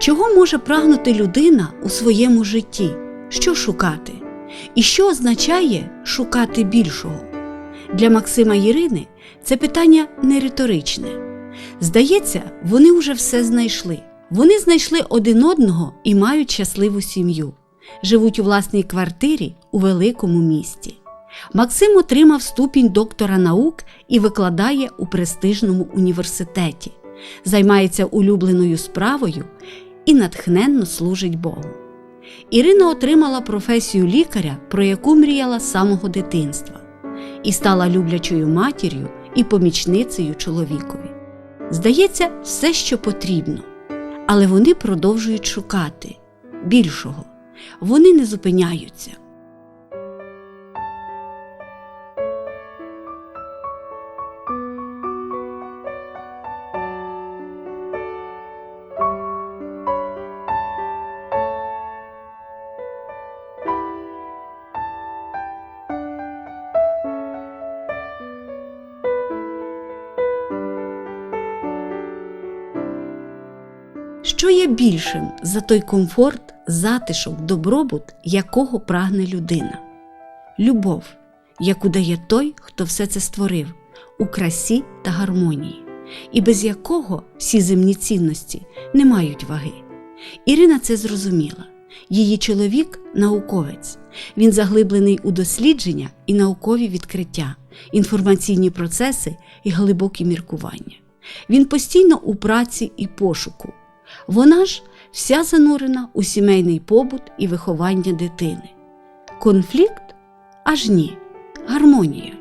Чого може прагнути людина у своєму житті? Що шукати? І що означає шукати більшого? Для Максима Ірини це питання не риторичне. Здається, вони вже все знайшли. Вони знайшли один одного і мають щасливу сім'ю. Живуть у власній квартирі у великому місті. Максим отримав ступінь доктора наук і викладає у престижному університеті, займається улюбленою справою і натхненно служить Богу. Ірина отримала професію лікаря, про яку мріяла з самого дитинства, і стала люблячою матір'ю і помічницею чоловікові. Здається, все, що потрібно, але вони продовжують шукати більшого. Вони не зупиняються. Більшим за той комфорт, затишок, добробут, якого прагне людина? Любов, яку дає той, хто все це створив, у красі та гармонії, і без якого всі земні цінності не мають ваги. Ірина це зрозуміла. Її чоловік науковець. Він заглиблений у дослідження і наукові відкриття, інформаційні процеси і глибокі міркування. Він постійно у праці і пошуку. Вона ж вся занурена у сімейний побут і виховання дитини. Конфлікт? Аж ні. Гармонія.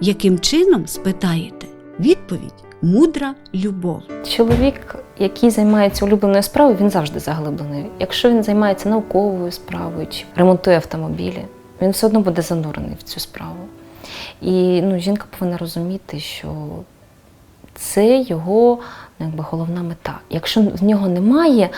Яким чином спитаєте? Відповідь мудра любов. Чоловік, який займається улюбленою справою, він завжди заглиблений. Якщо він займається науковою справою чи ремонтує автомобілі, він все одно буде занурений в цю справу. І ну, жінка повинна розуміти, що це його якби, головна мета. Якщо в нього немає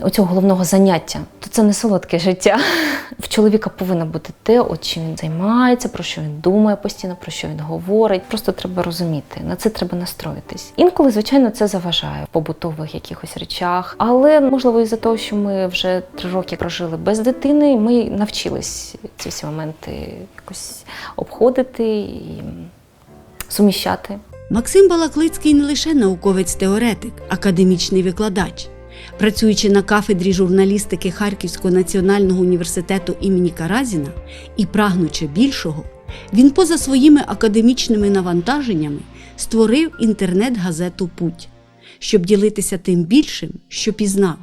оцього головного заняття, то це не солодке життя. В чоловіка повинно бути те, от чим він займається, про що він думає постійно, про що він говорить. Просто треба розуміти, на це треба настроїтись. Інколи, звичайно, це заважає в побутових якихось речах, але можливо, із-за того, що ми вже три роки прожили без дитини, ми навчились ці всі моменти якось обходити і суміщати. Максим Балаклицький не лише науковець-теоретик, академічний викладач. Працюючи на кафедрі журналістики Харківського національного університету імені Каразіна і прагнучи більшого, він поза своїми академічними навантаженнями створив інтернет-газету Путь, щоб ділитися тим більшим, що пізнав,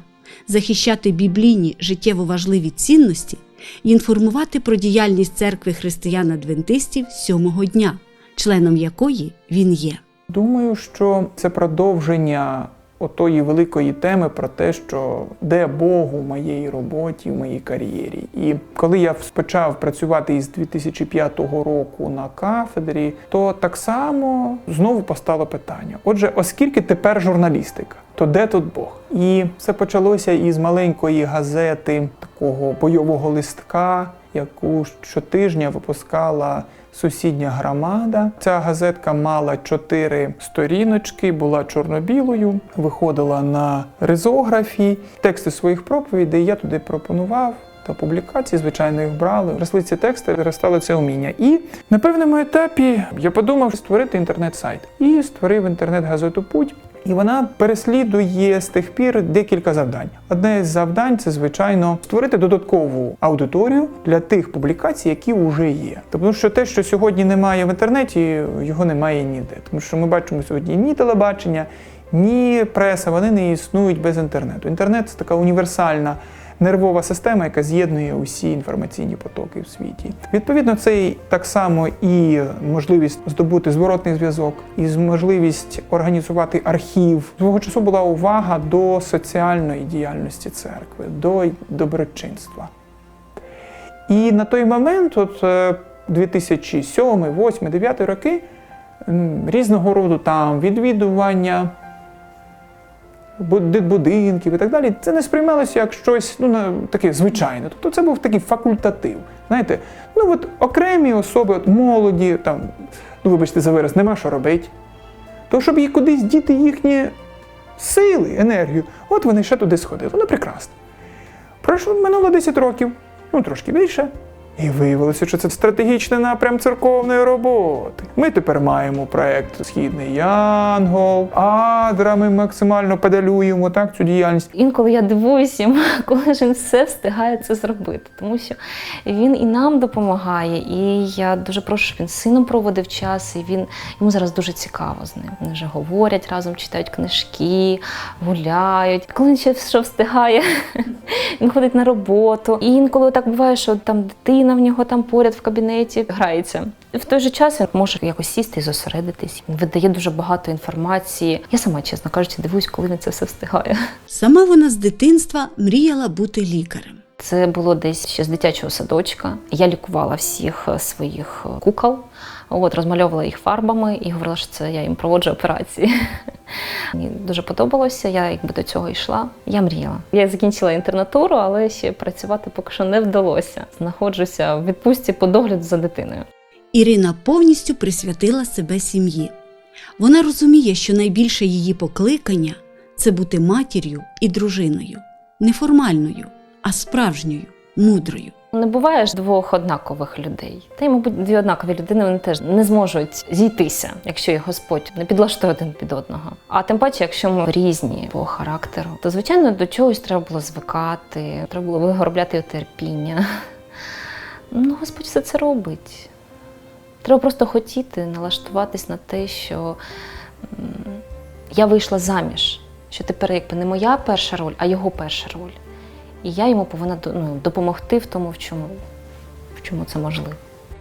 захищати біблійні життєво важливі цінності і інформувати про діяльність церкви християн-адвентистів сьомого дня, членом якої він є. Думаю, що це продовження отої великої теми про те, що де Бог у моїй роботі, в моїй кар'єрі. І коли я почав працювати із 2005 року на кафедрі, то так само знову постало питання: отже, оскільки тепер журналістика, то де тут Бог? І все почалося із маленької газети, такого бойового листка, яку щотижня випускала сусідня громада. Ця газетка мала чотири сторіночки, була чорно-білою, виходила на ризографі, тексти своїх проповідей. Я туди пропонував. Та публікації, звичайно, їх брали, росли ці тексти, зростало це уміння. І на певному етапі я подумав створити інтернет-сайт і створив інтернет-газету Путь. І вона переслідує з тих пір декілька завдань. Одне з завдань це, звичайно, створити додаткову аудиторію для тих публікацій, які вже є. Тому що те, що сьогодні немає в інтернеті, його немає ніде. Тому що ми бачимо сьогодні ні телебачення, ні преса, вони не існують без інтернету. Інтернет це така універсальна. Нервова система, яка з'єднує усі інформаційні потоки в світі. Відповідно, це так само і можливість здобути зворотний зв'язок, і можливість організувати архів. Свого часу була увага до соціальної діяльності церкви, до доброчинства. І на той момент, от е, 2007, 2008, 2009 роки, різного роду там відвідування будинків і так далі, це не сприймалося як щось ну, таке звичайне. Тобто це був такий факультатив. Знаєте, ну от окремі особи, от молоді, там, ну вибачте за вираз, нема що робити. То щоб їх кудись діти їхні сили, енергію. От вони ще туди сходили. Ну, прекрасно. Пройшло минуло 10 років, ну трошки більше. І виявилося, що це стратегічний напрям церковної роботи. Ми тепер маємо проект Східний Янгол, Адра. Ми максимально педалюємо так цю діяльність. Інколи я дивуюсь йому, коли ж він все встигає це зробити, тому що він і нам допомагає, і я дуже прошу, щоб він з сином проводив час, і він йому зараз дуже цікаво з ним. Вони вже говорять разом, читають книжки, гуляють. Коли він ще що встигає, він ходить на роботу. І інколи так буває, що там дитина в нього там поряд в кабінеті грається. В той же час він може якось сісти і зосередитись. Він видає дуже багато інформації. Я сама, чесно кажучи, дивуюсь, коли він це все встигає. Сама вона з дитинства мріяла бути лікарем. Це було десь ще з дитячого садочка. Я лікувала всіх своїх кукол, от, розмальовувала їх фарбами і говорила, що це я їм проводжу операції. Мені дуже подобалося, я якби до цього йшла. Я мріяла. Я закінчила інтернатуру, але ще працювати поки що не вдалося. Знаходжуся в відпустці по догляду за дитиною. Ірина повністю присвятила себе сім'ї. Вона розуміє, що найбільше її покликання це бути матір'ю і дружиною, не формальною, а справжньою, мудрою. Не буває ж двох однакових людей. Та й, мабуть, дві однакові людини вони теж не зможуть зійтися, якщо їх Господь не підлаштує один під одного. А тим паче, якщо ми різні по характеру, то звичайно до чогось треба було звикати, треба було виробляти терпіння. Ну, Господь все це робить. Треба просто хотіти, налаштуватись на те, що я вийшла заміж, що тепер якби не моя перша роль, а його перша роль. І я йому повинна ну, допомогти в тому, в чому, в чому це можливо.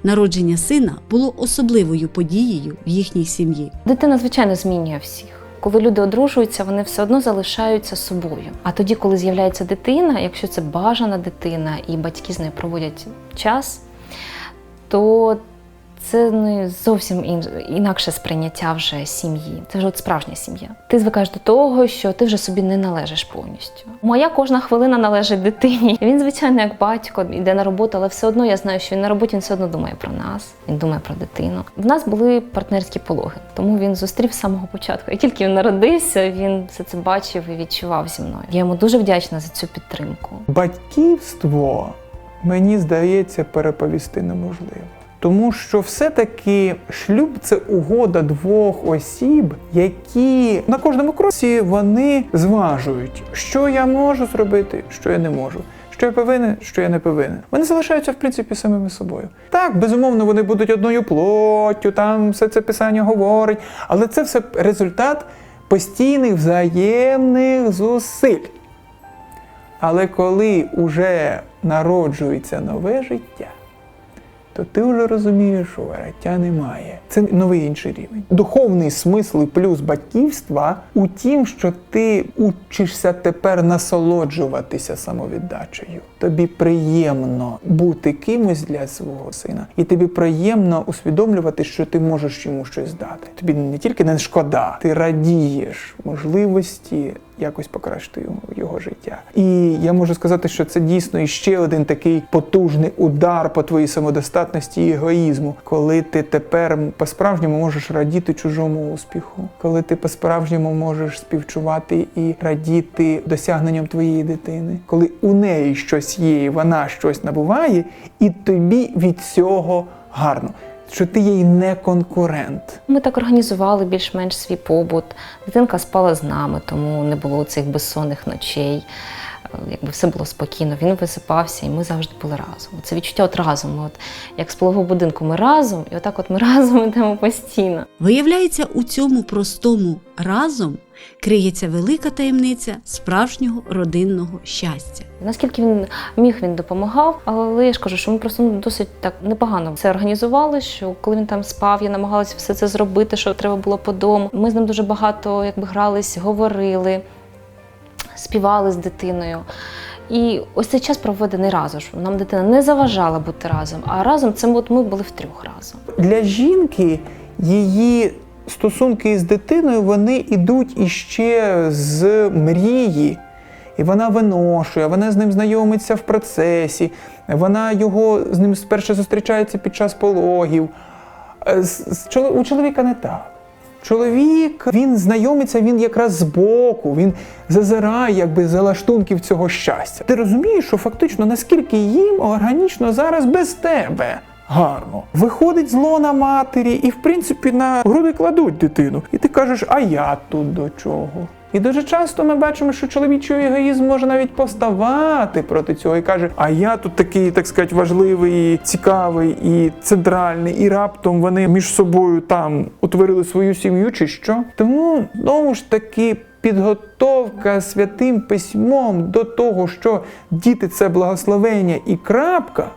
Народження сина було особливою подією в їхній сім'ї. Дитина, звичайно, змінює всіх. Коли люди одружуються, вони все одно залишаються собою. А тоді, коли з'являється дитина, якщо це бажана дитина і батьки з нею проводять час, то це не зовсім ін- інакше сприйняття вже сім'ї. Це вже от справжня сім'я. Ти звикаєш до того, що ти вже собі не належиш повністю. Моя кожна хвилина належить дитині. Він, звичайно, як батько йде на роботу, але все одно я знаю, що він на роботі він все одно думає про нас, він думає про дитину. В нас були партнерські пологи, тому він зустрів з самого початку. І тільки він народився, він все це бачив і відчував зі мною. Я йому дуже вдячна за цю підтримку. Батьківство, мені здається, переповісти неможливо. Тому що все-таки шлюб це угода двох осіб, які на кожному кроці вони зважують, що я можу зробити, що я не можу. Що я повинен, що я не повинен. Вони залишаються, в принципі, самими собою. Так, безумовно, вони будуть одною плоттю, там все це писання говорить, але це все результат постійних взаємних зусиль. Але коли вже народжується нове життя, то ти вже розумієш, що вороття немає. Це новий інший рівень. Духовний смисл і плюс батьківства у тім, що ти учишся тепер насолоджуватися самовіддачею. Тобі приємно бути кимось для свого сина, і тобі приємно усвідомлювати, що ти можеш йому щось дати. Тобі не тільки не шкода, ти радієш можливості якось покращити його, життя. І я можу сказати, що це дійсно іще один такий потужний удар по твоїй самодостатності і егоїзму, коли ти тепер по-справжньому можеш радіти чужому успіху, коли ти по-справжньому можеш співчувати і радіти досягненням твоєї дитини, коли у неї щось є, і вона щось набуває, і тобі від цього гарно. Що ти їй не конкурент. Ми так організували більш-менш свій побут. Дитинка спала з нами, тому не було цих безсонних ночей. Е, Якби все було спокійно, він висипався, і ми завжди були разом. Це відчуття от разом. Ми От, як з полового будинку ми разом, і отак от ми разом йдемо постійно. Виявляється, у цьому простому разом криється велика таємниця справжнього родинного щастя. Наскільки він міг, він допомагав, але я ж кажу, що ми просто досить так непогано все організували. Що коли він там спав, я намагалася все це зробити, що треба було по дому. Ми з ним дуже багато якби грались, говорили, співали з дитиною. І ось цей час проведений разом. Нам дитина не заважала бути разом, а разом це от ми були втрьох разом. Для жінки її стосунки з дитиною вони йдуть іще з мрії. І вона виношує, вона з ним знайомиться в процесі, вона його з ним спершу зустрічається під час пологів. Е, з- з У чоловіка не так. Чоловік він знайомиться, він якраз збоку, він зазирає якби за лаштунків цього щастя. Ти розумієш, що фактично наскільки їм органічно зараз без тебе. Гарно. Виходить зло на матері, і в принципі на груди кладуть дитину. І ти кажеш, а я тут до чого? І дуже часто ми бачимо, що чоловічий егоїзм може навіть поставати проти цього і каже: А я тут такий, так сказати, важливий, цікавий і центральний, і раптом вони між собою там утворили свою сім'ю, чи що? Тому знову ж таки. Підготовка святим письмом до того, що діти це благословення і крапка,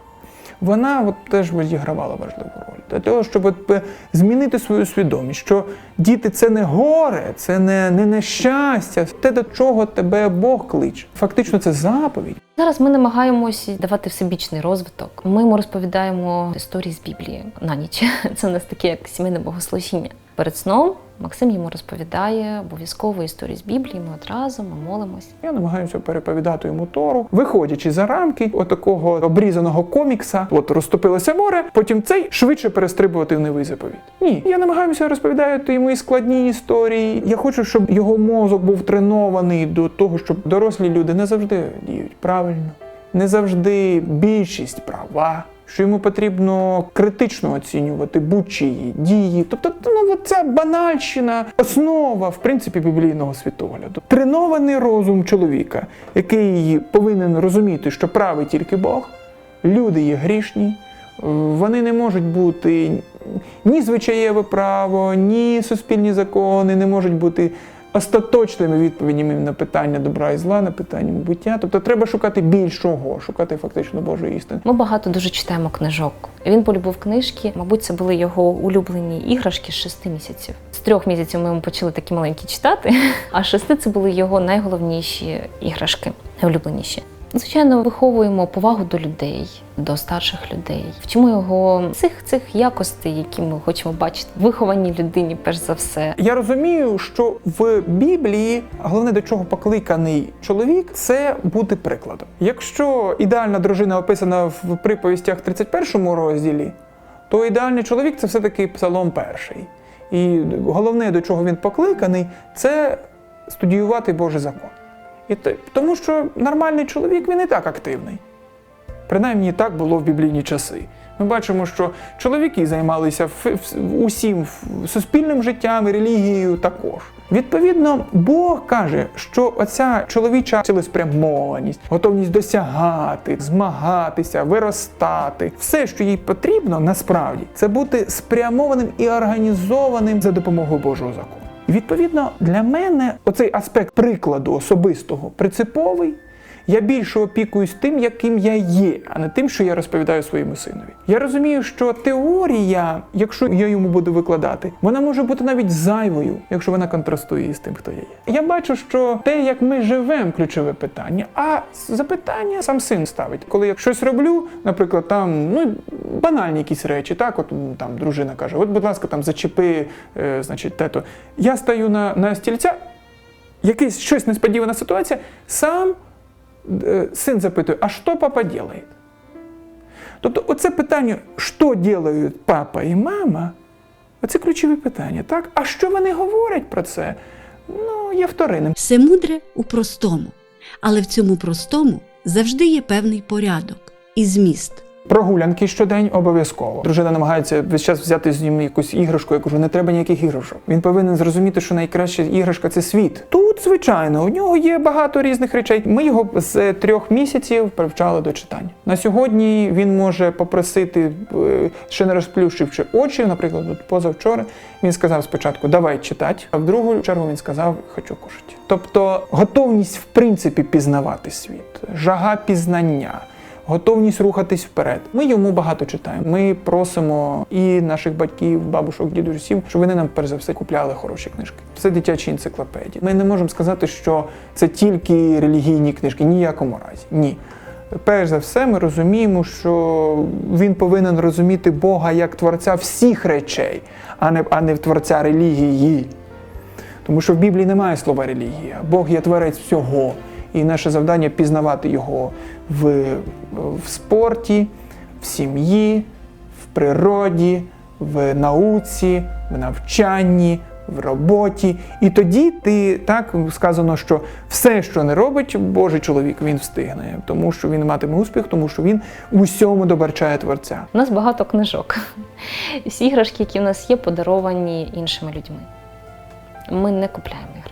вона от теж відігравала важливу роль. Для того, щоб от, змінити свою свідомість, що діти це не горе, це не, не нещастя, те, до чого тебе Бог кличе. Фактично, це заповідь. Зараз ми намагаємось давати всебічний розвиток. Ми йому розповідаємо історії з Біблії на ніч. Це у нас таке як сімейне богослужіння. Перед сном Максим йому розповідає обов'язково історію з Біблії. Ми одразу ми молимось. Я намагаюся переповідати йому Тору, виходячи за рамки отакого обрізаного комікса. От розтопилося море, потім цей швидше перестрибувати в новий заповіт. Ні, я намагаюся розповідати йому і складні історії. Я хочу, щоб його мозок був тренований до того, щоб дорослі люди не завжди діють правильно, не завжди більшість права. Що йому потрібно критично оцінювати будь-чиї дії. Тобто, ну ця банальщина, основа в принципі біблійного світогляду. Тренований розум чоловіка, який повинен розуміти, що правий тільки Бог, люди є грішні, вони не можуть бути ні звичаєве право, ні суспільні закони, не можуть бути остаточними відповідями на питання добра і зла, на питання буття. Тобто треба шукати більшого, шукати фактично Божої істини. Ми багато дуже читаємо книжок. Він полюбив книжки. Мабуть, це були його улюблені іграшки з шести місяців. З трьох місяців ми йому почали такі маленькі читати, а шести це були його найголовніші іграшки, найулюбленіші. Звичайно, виховуємо повагу до людей, до старших людей. Вчимо його цих цих якостей, які ми хочемо бачити вихованій людині, перш за все. Я розумію, що в Біблії головне до чого покликаний чоловік це бути прикладом. Якщо ідеальна дружина описана в приповістях 31 розділі, то ідеальний чоловік це все-таки псалом перший. І головне, до чого він покликаний, це студіювати Божий закон. І тому що нормальний чоловік він і так активний. Принаймні так було в біблійні часи. Ми бачимо, що чоловіки займалися усім суспільним життям і релігією також. Відповідно, Бог каже, що оця чоловіча цілеспрямованість, готовність досягати, змагатися, виростати, все, що їй потрібно, насправді, це бути спрямованим і організованим за допомогою Божого закону. І відповідно для мене оцей аспект прикладу особистого принциповий. Я більше опікуюсь тим, яким я є, а не тим, що я розповідаю своєму синові. Я розумію, що теорія, якщо я йому буду викладати, вона може бути навіть зайвою, якщо вона контрастує із тим, хто я є. Я бачу, що те, як ми живемо, ключове питання, а запитання сам син ставить. Коли я щось роблю, наприклад, там ну банальні якісь речі, так, от там дружина каже: от, будь ласка, там зачепи, е, значить, тето. Я стаю на, на стільця, якийсь щось несподівана ситуація, сам е, сын запитує, а що папа робить? Тобто, оце питання, що роблять папа і мама, оце ключові питання, так? А що вони говорять про це? Ну, є вторинним. Все мудре у простому, але в цьому простому завжди є певний порядок і зміст. Прогулянки щодень обов'язково. Дружина намагається весь час взяти з ним якусь іграшку. Я кажу, не треба ніяких іграшок. Він повинен зрозуміти, що найкраща іграшка це світ. Тут, звичайно, у нього є багато різних речей. Ми його з трьох місяців привчали до читання. На сьогодні він може попросити, е, ще не розплющивши очі, наприклад, от позавчора він сказав спочатку давай читати, а в другу чергу він сказав хочу кушати. Тобто готовність в принципі пізнавати світ, жага пізнання готовність рухатись вперед. Ми йому багато читаємо. Ми просимо і наших батьків, бабушок, дідусів, щоб вони нам перш за все купляли хороші книжки. Це дитячі енциклопедії. Ми не можемо сказати, що це тільки релігійні книжки. Ніякому разі. Ні. Перш за все, ми розуміємо, що він повинен розуміти Бога як творця всіх речей, а не, а не творця релігії. Тому що в Біблії немає слова релігія. Бог є творець всього. І наше завдання пізнавати його в, в спорті, в сім'ї, в природі, в науці, в навчанні, в роботі. І тоді ти так сказано, що все, що не робить Божий чоловік, він встигне, тому що він матиме успіх, тому що він у всьому доберчає творця. У нас багато книжок. Всі іграшки, які в нас є, подаровані іншими людьми. Ми не купляємо іграшки.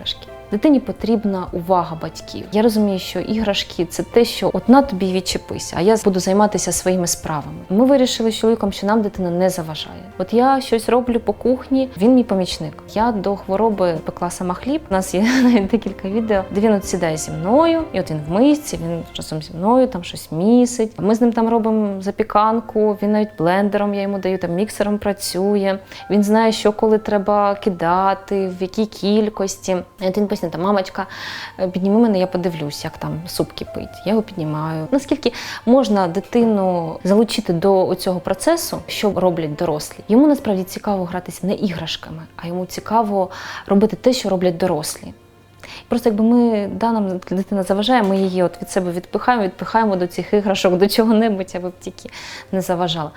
Дитині потрібна увага батьків. Я розумію, що іграшки це те, що от на тобі відчепися, а я буду займатися своїми справами. Ми вирішили з чоловіком, що нам дитина не заважає. От я щось роблю по кухні, він мій помічник. Я до хвороби пекла сама хліб. У нас є навіть декілька відео, де він от сідає зі мною, і от він в мисці, він разом зі мною там щось місить. Ми з ним там робимо запіканку. Він навіть блендером я йому даю, там міксером працює. Він знає, що коли треба кидати, в якій кількості. От він постійно там, мамочка, е, підніми мене, я подивлюсь, як там суп кипить. Я його піднімаю. Наскільки можна дитину залучити до цього процесу, що роблять дорослі? Йому насправді цікаво гратися не іграшками, а йому цікаво робити те, що роблять дорослі. Просто якби ми да, нам дитина заважає, ми її от від себе відпихаємо, відпихаємо до цих іграшок, до чого-небудь, аби б тільки не заважала.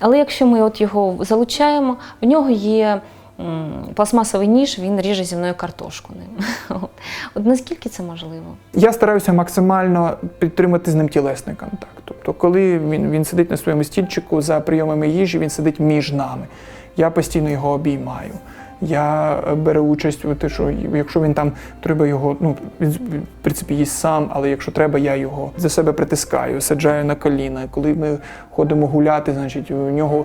Але якщо ми от його залучаємо, в нього є пластмасовий ніж, він ріже зі мною картошку ним. От. От наскільки це можливо? Я стараюся максимально підтримати з ним тілесний контакт. Тобто, коли він, він сидить на своєму стільчику за прийомами їжі, він сидить між нами. Я постійно його обіймаю. Я беру участь у те, що якщо він там треба його, ну в принципі їсть сам, але якщо треба, я його за себе притискаю, саджаю на коліна. Коли ми ходимо гуляти, значить у нього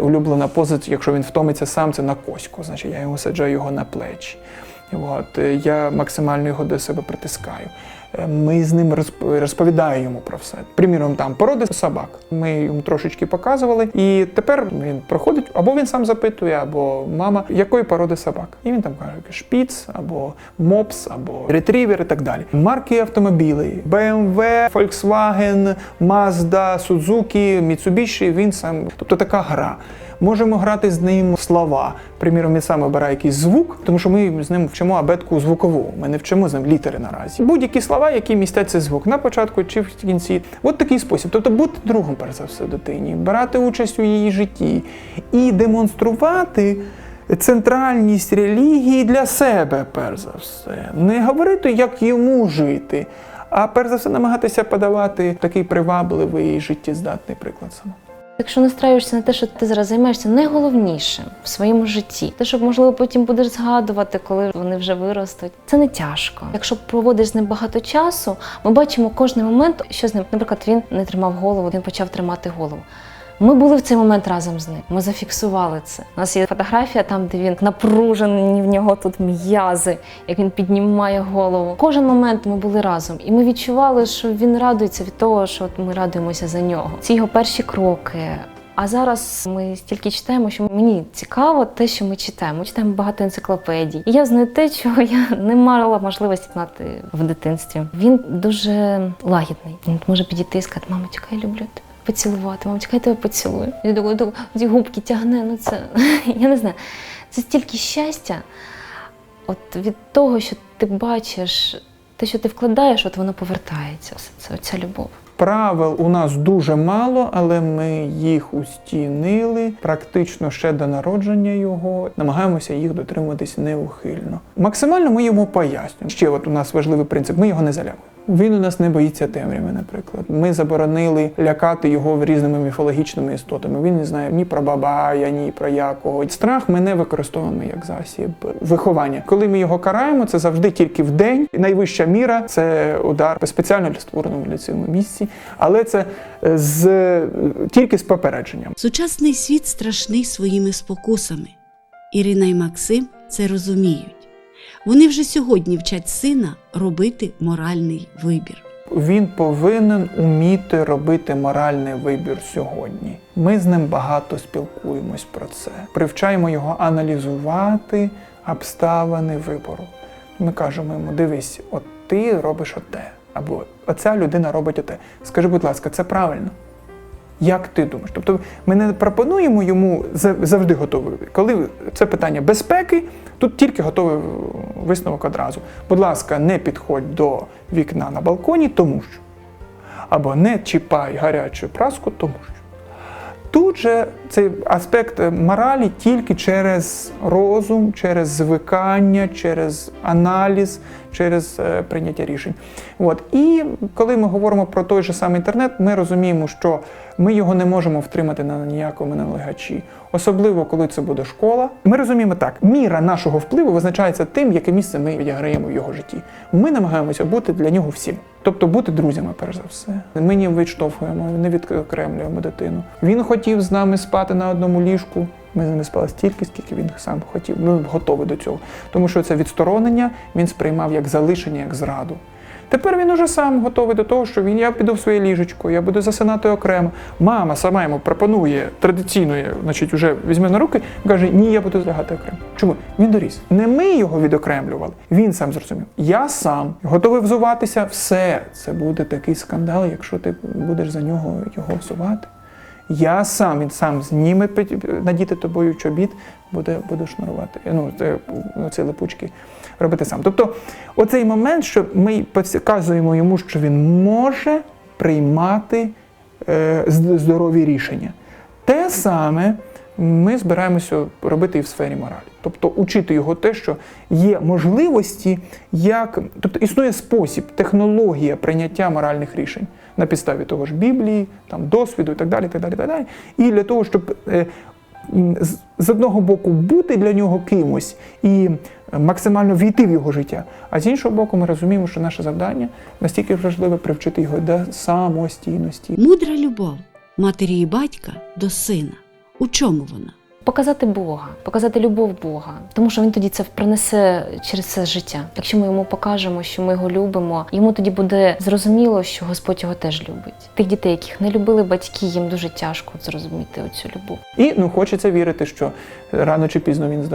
улюблена поза, якщо він втомиться сам, це на коську. Значить, я його саджаю його на плечі. От, я максимально його до себе притискаю. Ми з ним розп- розповідаю йому про все. Приміром, там породи собак. Ми йому трошечки показували, і тепер він проходить, або він сам запитує, або мама, якої породи собак. І він там каже шпіц, або мопс, або ретрівер і так далі. Марки автомобілей: BMW, Volkswagen, Mazda, Suzuki, Mitsubishi, він сам. Тобто така гра. Можемо грати з ним слова. Приміром, він сам обирає якийсь звук, тому що ми з ним вчимо абетку звукову. Ми не вчимо з ним літери наразі. Будь-які слова, які містять цей звук на початку чи в кінці. От такий спосіб. Тобто бути другом, перш за все, дитині, брати участь у її житті і демонструвати. Центральність релігії для себе, перш за все, не говорити, як йому жити, а перш за все намагатися подавати такий привабливий життєздатний приклад самому. Якщо настраюєшся на те, що ти зараз займаєшся найголовнішим в своєму житті, те, що можливо потім будеш згадувати, коли вони вже виростуть, це не тяжко. Якщо проводиш з ним багато часу, ми бачимо кожний момент, що з ним, наприклад, він не тримав голову, він почав тримати голову. Ми були в цей момент разом з ним. Ми зафіксували це. У нас є фотографія там, де він напружений, в нього тут м'язи, як він піднімає голову. Кожен момент ми були разом, і ми відчували, що він радується від того, що ми радуємося за нього. Ці його перші кроки. А зараз ми стільки читаємо, що мені цікаво те, що ми читаємо. Ми читаємо багато енциклопедій. І я знаю те, чого я не мала можливості знати в дитинстві. Він дуже лагідний. Він може підійти і сказати, мамочка, я люблю тебе. Поцілувати, мамочка, я тебе поцілую. І такої так, ці губки тягне. Ну це я не знаю. Це стільки щастя. От від того, що ти бачиш, те, що ти вкладаєш, от воно повертається. Все це оця любов. Правил у нас дуже мало, але ми їх устінили практично ще до народження його. Намагаємося їх дотримуватись неухильно. Максимально ми йому пояснюємо. Ще от у нас важливий принцип: ми його не залякуємо. Він у нас не боїться темряви, наприклад. Ми заборонили лякати його різними міфологічними істотами. Він не знає ні про бабая, ні про якого. Страх ми не використовуємо як засіб виховання. Коли ми його караємо, це завжди тільки в день. Найвища міра це удар спеціально для створеному для цього місці, але це е, з тільки з попередженням. Сучасний світ страшний своїми спокусами. Ірина і Максим це розуміють. Вони вже сьогодні вчать сина робити моральний вибір. Він повинен уміти робити моральний вибір сьогодні. Ми з ним багато спілкуємось про це. Привчаємо його аналізувати обставини вибору. Ми кажемо йому: дивись, от ти робиш оте, або оця людина робить оте. Скажи, будь ласка, це правильно? Як ти думаєш? Тобто ми не пропонуємо йому завжди готовий. Коли це питання безпеки, тут тільки готовий висновок одразу. Будь ласка, не підходь до вікна на балконі, тому що. Або не чіпай гарячу праску, тому що. тут же цей аспект моралі тільки через розум, через звикання, через аналіз, через е, прийняття рішень. От. І коли ми говоримо про той же самий інтернет, ми розуміємо, що ми його не можемо втримати на ніякому налегачі, особливо коли це буде школа. Ми розуміємо так: міра нашого впливу визначається тим, яке місце ми відіграємо в його житті. Ми намагаємося бути для нього всім. Тобто бути друзями, перш за все. Ми не відштовхуємо, не відокремлюємо дитину. Він хотів з нами спати на одному ліжку. Ми з ними спали стільки, скільки він сам хотів. Ну, готовий до цього. Тому що це відсторонення він сприймав як залишення, як зраду. Тепер він уже сам готовий до того, що він я піду в своє ліжечко, я буду засинати окремо. Мама сама йому пропонує традиційно, значить, уже візьме на руки, каже: Ні, я буду лягати окремо. Чому? Він доріс. Не ми його відокремлювали. Він сам зрозумів. Я сам готовий взуватися. Все, це буде такий скандал, якщо ти будеш за нього його взувати. Я сам, він сам зніме надіти тобою чобіт, буде, буде шнурувати. Ну, це, ну, ці липучки робити сам. Тобто, оцей момент, що ми підказуємо йому, що він може приймати е, здорові рішення. Те саме ми збираємося робити і в сфері моралі. Тобто учити його те, що є можливості, як тобто існує спосіб, технологія прийняття моральних рішень на підставі того ж Біблії, там досвіду і так далі. так далі, так далі. І для того, щоб е, з- одного боку бути для нього кимось і максимально війти в його життя. А з іншого боку, ми розуміємо, що наше завдання настільки важливе привчити його до самостійності. Мудра любов матері і батька до сина. У чому вона? Показати Бога, показати любов Бога, тому що він тоді це пронесе через це життя. Якщо ми йому покажемо, що ми його любимо, йому тоді буде зрозуміло, що Господь його теж любить. Тих дітей, яких не любили батьки, їм дуже тяжко зрозуміти оцю любов. І ну хочеться вірити, що рано чи пізно він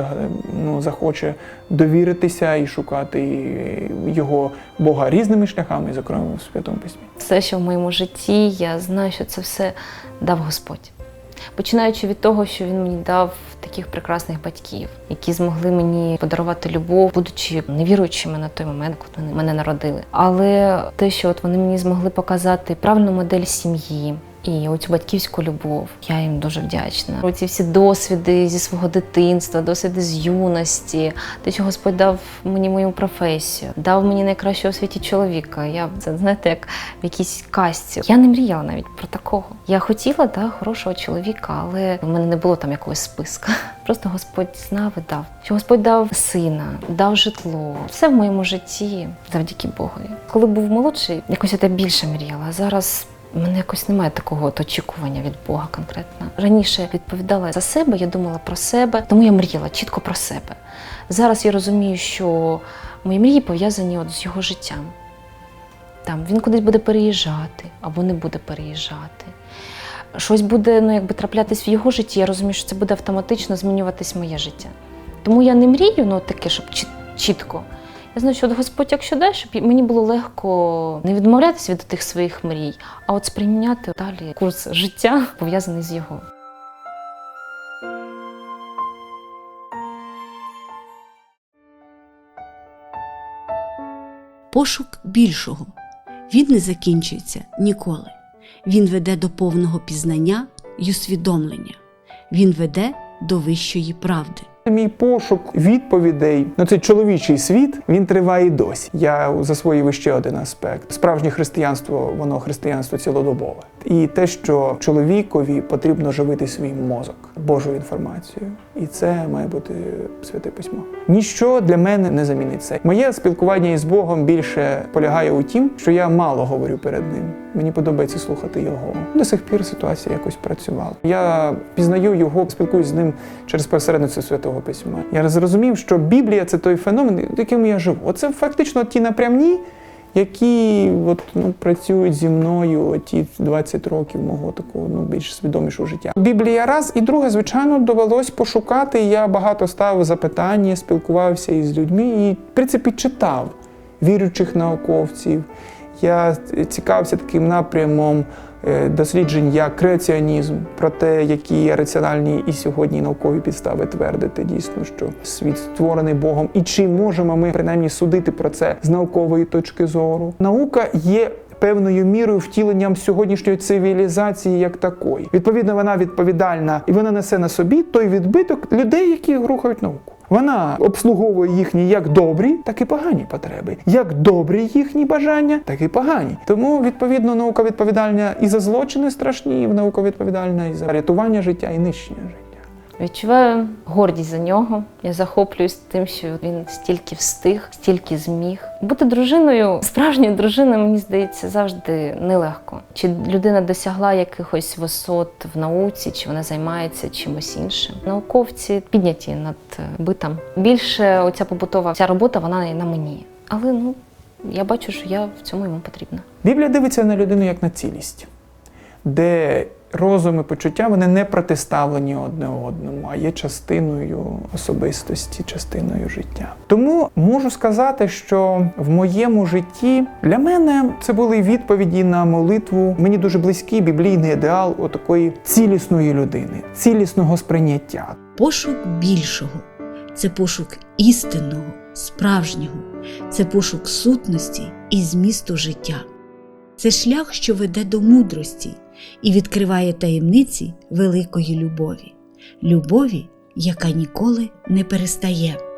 ну, захоче довіритися і шукати його Бога різними шляхами, зокрема в Святому Письмі. Все, що в моєму житті, я знаю, що це все дав Господь. Починаючи від того, що він мені дав таких прекрасних батьків, які змогли мені подарувати любов, будучи невіруючими на той момент, коли мене народили. Але те, що от вони мені змогли показати правильну модель сім'ї. І оцю батьківську любов, я їм дуже вдячна. Оці всі досвіди зі свого дитинства, досвіди з юності, те, що Господь дав мені мою професію, дав мені найкращого у світі чоловіка. Я це знаєте, як в якійсь казці. Я не мріяла навіть про такого. Я хотіла да, хорошого чоловіка, але в мене не було там якогось списка. Просто Господь знав і дав. Що Господь дав сина, дав житло. Все в моєму житті завдяки Богові. Коли був молодший, якось я більше мріяла. Зараз. У мене якось немає такого от очікування від Бога конкретно. Раніше відповідала за себе, я думала про себе, тому я мріяла чітко про себе. Зараз я розумію, що мої мрії пов'язані от з його життям. Там він кудись буде переїжджати або не буде переїжджати. Щось буде ну, якби траплятись в його житті, я розумію, що це буде автоматично змінюватись моє життя. Тому я не мрію, ну таке, щоб чітко. Я знаю, що Господь, якщо дай, щоб мені було легко не відмовлятися від тих своїх мрій, а от сприйняти далі курс життя, пов'язаний з його. Пошук більшого. Він не закінчується ніколи. Він веде до повного пізнання й усвідомлення. Він веде до вищої правди. Мій пошук відповідей на цей чоловічий світ він триває досі. Я засвоїв ще один аспект. Справжнє християнство, воно християнство цілодобове. І те, що чоловікові потрібно живити свій мозок Божою інформацією. І це має бути святе письмо. Ніщо для мене не замінить це. Моє спілкування із Богом більше полягає у тім, що я мало говорю перед ним. Мені подобається слухати його. До сих пір ситуація якось працювала. Я пізнаю його, спілкуюсь з ним через посередництво святого письма. Я зрозумів, що Біблія це той феномен, яким я живу. Оце фактично ті напрямні, які от, ну, працюють зі мною ті 20 років мого такого ну, більш свідомішого життя. Біблія раз, і друге, звичайно, довелось пошукати. Я багато ставив запитання, спілкувався із людьми і, в принципі, читав віруючих науковців. Я цікавився таким напрямом досліджень як креаціонізм, про те, які раціональні і сьогодні наукові підстави твердити дійсно, що світ створений Богом, і чи можемо ми принаймні судити про це з наукової точки зору. Наука є певною мірою втіленням сьогоднішньої цивілізації як такої. Відповідно, вона відповідальна і вона несе на собі той відбиток людей, які рухають науку. Вона обслуговує їхні як добрі, так і погані потреби, як добрі їхні бажання, так і погані. Тому відповідно наука відповідальна і за злочини страшні, і наука відповідальна і за рятування життя і нищення життя. Відчуваю гордість за нього. Я захоплююсь тим, що він стільки встиг, стільки зміг. Бути дружиною, справжньою дружиною, мені здається, завжди нелегко. Чи людина досягла якихось висот в науці, чи вона займається чимось іншим. Науковці підняті над е, битом. Більше оця побутова ця робота, вона на мені. Але ну я бачу, що я в цьому йому потрібна. Біблія дивиться на людину як на цілість, де розум і почуття вони не протиставлені одне одному, а є частиною особистості, частиною життя. Тому можу сказати, що в моєму житті для мене це були відповіді на молитву. Мені дуже близький біблійний ідеал отакої цілісної людини, цілісного сприйняття. Пошук більшого це пошук істинного, справжнього, це пошук сутності і змісту життя. Це шлях, що веде до мудрості і відкриває таємниці великої любові, любові, яка ніколи не перестає.